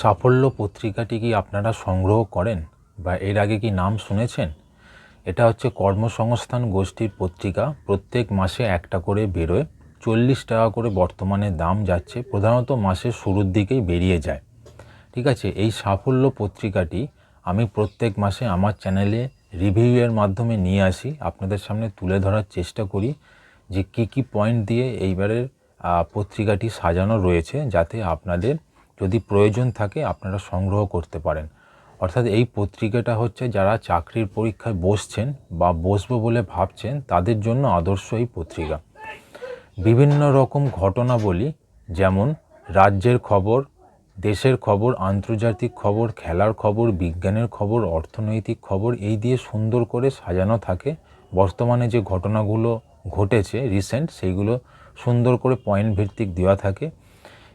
সাফল্য পত্রিকাটি কি আপনারা সংগ্রহ করেন বা এর আগে কি নাম শুনেছেন? এটা হচ্ছে কর্মসংস্থান গোষ্ঠীর পত্রিকা। প্রত্যেক মাসে একটা করে বেরোয়। চল্লিশ টাকা করে বর্তমানে দাম যাচ্ছে। প্রধানত মাসের শুরুর দিকেই বেরিয়ে যায়। ঠিক আছে, এই সাফল্য পত্রিকাটি আমি প্রত্যেক মাসে আমার চ্যানেলে রিভিউয়ের মাধ্যমে নিয়ে আসি। আপনাদের সামনে তুলে ধরার চেষ্টা করি যে কী কী পয়েন্ট দিয়ে এইবারের পত্রিকাটি সাজানো রয়েছে যাতে আপনাদের যদি প্রয়োজন থাকে আপনারা সংগ্রহ করতে পারেন। অর্থাৎ এই পত্রিকাটা হচ্ছে যারা চাকরির পরীক্ষায় বসছেন বা বসবো বলে ভাবছেন, তাদের জন্য আদর্শ এই পত্রিকা। বিভিন্ন রকম ঘটনাবলী, যেমন রাজ্যের খবর, দেশের খবর, আন্তর্জাতিক খবর, খেলার খবর, বিজ্ঞানের খবর, অর্থনৈতিক খবর, এই দিয়ে সুন্দর করে সাজানো থাকে। বর্তমানে যে ঘটনাগুলো ঘটেছে রিসেন্ট সেইগুলো সুন্দর করে পয়েন্ট ভিত্তিক দেওয়া থাকে।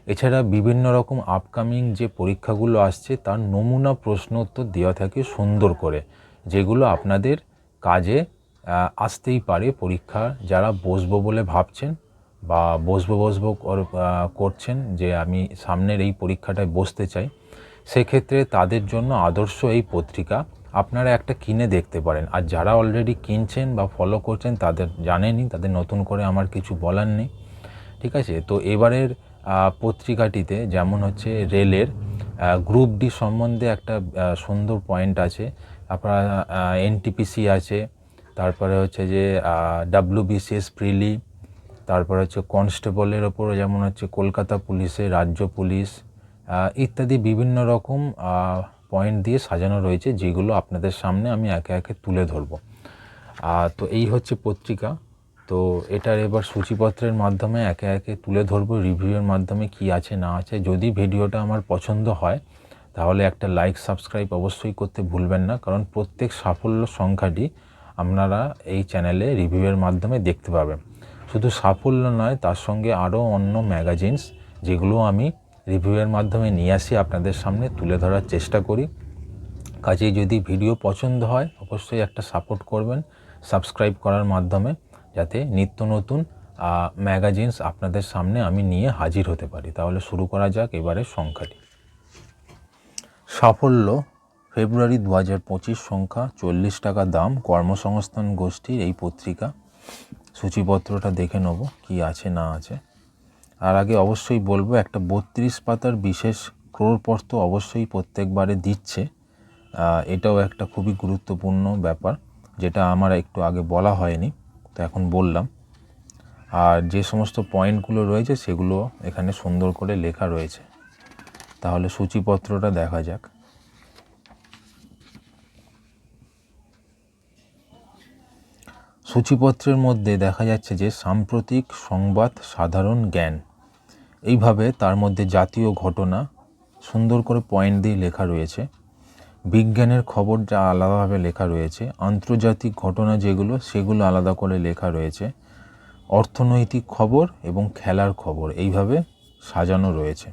এছাড়া বিভিন্ন রকম আপকামিং যে পরীক্ষাগুলো আসছে, তার নমুনা প্রশ্ন উত্তর দেওয়া থাকে সুন্দর করে, যেগুলো আপনাদের কাজে আসতেই পারে পরীক্ষা যারা বসবো বলে ভাবছেন বা বসবো বসবো কর- করছেন যে আমি সামনের এই পরীক্ষাটায় বসতে চাই, সেক্ষেত্রে তাদের জন্য আদর্শ এই পত্রিকা আপনারা একটা কিনে দেখতে পারেন। আর যারা অলরেডি কিনছেন বা ফলো করছেন, তাদের জানেনই, তাদের নতুন করে আমার কিছু বলার নেই, ঠিক আছে? তো এবারের পত্রিকাটিতে যেমন হচ্ছে রেলের গ্রুপ ডি সম্বন্ধে একটা সুন্দর পয়েন্ট আছে। আপনার এনটিপিসি আছে, তারপরে হচ্ছে যে ডাব্লিউবিসিএস প্রিলি তারপরে হচ্ছে কনস্টেবলের ওপরে যেমন হচ্ছে কলকাতা পুলিশে রাজ্য পুলিশ ইত্যাদি বিভিন্ন রকম পয়েন্ট দিয়ে সাজানো রয়েছে, যেগুলো আপনাদের সামনে আমি একে একে তুলে ধরবো। তো এই হচ্ছে পত্রিকা। তো এটার এবার সূচিপত্রের মাধ্যমে একে একে তুলে ধরবো, রিভিউয়ের মাধ্যমে কি আছে, না আছে। যদি ভিডিওটা আমার পছন্দ হয়, তাহলে একটা লাইক সাবস্ক্রাইব অবশ্যই করতে ভুলবেন না, কারণ প্রত্যেক সাফল্য সংখ্যাটি আপনারা এই চ্যানেলে রিভিউয়ের মাধ্যমে দেখতে পাবেন। শুধু সাফল্য নয়, তার সঙ্গে আরও অন্য ম্যাগাজিনস যেগুলো আমি রিভিউয়ের মাধ্যমে নিয়ে আসি আপনাদের সামনে তুলে ধরার চেষ্টা করি। কাজেই যদি ভিডিও পছন্দ হয়, অবশ্যই একটা সাপোর্ট করবেন সাবস্ক্রাইব করার মাধ্যমে। যাতে নিত্য নতুন ম্যাগাজিনস আপনাদের সামনে আমি নিয়ে হাজির হতে পারি। তাহলে শুরু করা যাক এবারের সংখ্যাটি। সাফল্য, ফেব্রুয়ারি দু হাজার পঁচিশ সংখ্যা, চল্লিশ টাকা দাম, কর্মসংস্থান গোষ্ঠীর এই পত্রিকা। সূচিপত্রটা দেখে নেব কি আছে, না আছে। আর আগে অবশ্যই বলব, একটা বত্রিশ পাতার বিশেষ ক্রোড়পত্র অবশ্যই প্রত্যেকবারে দিচ্ছে। এটাও একটা খুবই গুরুত্বপূর্ণ ব্যাপার, যেটা আমার একটু আগে বলা হয়নি। তো এখন বললাম। আর যে সমস্ত পয়েন্টগুলো রয়েছে সেগুলো এখানে সুন্দর করে লেখা রয়েছে। তাহলে সূচিপত্রটা দেখা যাক। সূচিপত্রের মধ্যে দেখা যাচ্ছে যে সাম্প্রতিক সংবাদ সাধারণ জ্ঞান। এইভাবে তার মধ্যে জাতীয় ঘটনা সুন্দর করে পয়েন্ট দিয়ে লেখা রয়েছে। বিজ্ঞানের খবর যা আলাদাভাবে লেখা রয়েছে, আন্তর্জাতিক ঘটনা যেগুলো, সেগুলো আলাদা করে লেখা রয়েছে, অর্থনৈতিক খবর এবং খেলার খবর, এইভাবে সাজানো রয়েছে।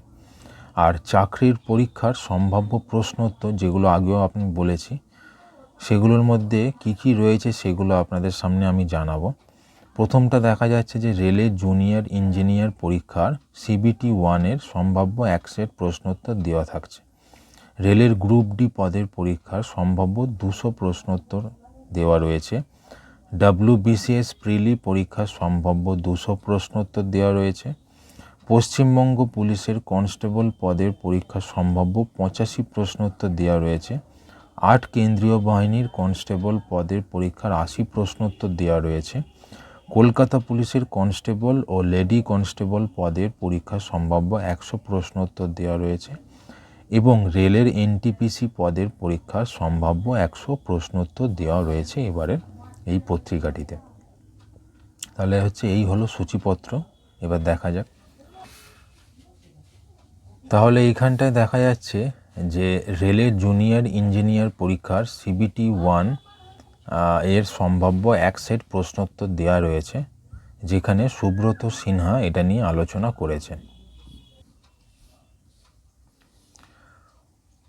আর চাকরির পরীক্ষার সম্ভাব্য প্রশ্নোত্তর যেগুলো আগেও আপনি বলেছি, সেগুলোর মধ্যে কি কি রয়েছে সেগুলো আপনাদের সামনে আমি জানাব। প্রথমটা দেখা যাচ্ছে যে রেলে জুনিয়র ইঞ্জিনিয়ার পরীক্ষার সিবিটি ওয়ানের সম্ভাব্য এক সেট প্রশ্নোত্তর দেওয়া থাকছে। রেলের গ্রুপ ডি পদের পরীক্ষার সম্ভাব্য দুশো প্রশ্নোত্তর দেওয়া রয়েছে। ডাব্লিউবিসিএস প্রিলি পরীক্ষার সম্ভাব্য দুশো প্রশ্নোত্তর দেওয়া রয়েছে। পশ্চিমবঙ্গ পুলিশের কনস্টেবল পদের পরীক্ষার সম্ভাব্য পঁচাশি প্রশ্নোত্তর দেওয়া রয়েছে। আট কেন্দ্রীয় বাহিনীর কনস্টেবল পদের পরীক্ষার আশি প্রশ্নোত্তর দেওয়া রয়েছে। কলকাতা পুলিশের কনস্টেবল ও লেডি কনস্টেবল পদের পরীক্ষার সম্ভাব্য একশো প্রশ্নোত্তর দেওয়া রয়েছে। এবং রেলের এনটিপিসি পদের পরীক্ষার সম্ভাব্য একশো প্রশ্নোত্তর দেওয়া রয়েছে এবারের এই পত্রিকাটিতে। তাহলে হচ্ছে এই হলো সূচিপত্র, এবার দেখা যাক। তাহলে এইখানটায় দেখা যাচ্ছে যে রেলের জুনিয়র ইঞ্জিনিয়ার পরীক্ষার সিবিটি ওয়ানের সম্ভাব্য এক সেট প্রশ্নোত্তর দেওয়া রয়েছে, যেখানে সুব্রত সিনহা এটা নিয়ে আলোচনা করেছেন।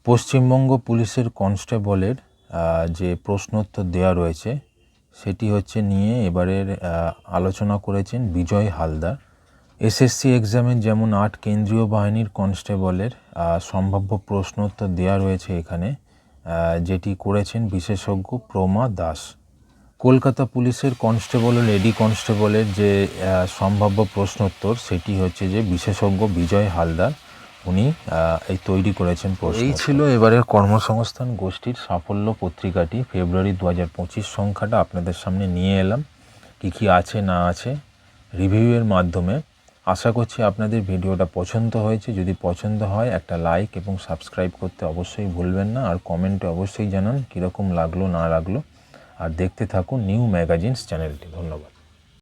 পশ্চিমবঙ্গ পুলিশের কনস্টেবলের যে প্রশ্নোত্তর দেওয়া রয়েছে, সেটি হচ্ছে নিয়ে এবারের আলোচনা করেছেন বিজয় হালদার। এসএসসি এক্সামের যেমন আট কেন্দ্রীয় বাহিনীর কনস্টেবলের সম্ভাব্য প্রশ্নোত্তর দেওয়া রয়েছে এখানে যেটি করেছেন বিশেষজ্ঞ প্রমা দাস। কলকাতা পুলিশের কনস্টেবল ও লেডি কনস্টেবলের যে সম্ভাব্য প্রশ্নোত্তর, সেটি হচ্ছে যে বিশেষজ্ঞ বিজয় হালদার উনি এই তৈরি করেছেন এই ছিল এবারের কর্মসংস্থান গোষ্ঠীর সাফল্য পত্রিকাটি। ফেব্রুয়ারি দু হাজার পঁচিশ সংখ্যাটা আপনাদের সামনে নিয়ে এলাম। কী কী আছে না আছে রিভিউয়ের মাধ্যমে। আশা করছি আপনাদের ভিডিওটা পছন্দ হয়েছে। যদি পছন্দ হয় একটা লাইক এবং সাবস্ক্রাইব করতে অবশ্যই ভুলবেন না। আর কমেন্টে অবশ্যই জানান কীরকম লাগল না লাগল। আর দেখতে থাকুন নিউ ম্যাগাজিনস চ্যানেলটি ধন্যবাদ।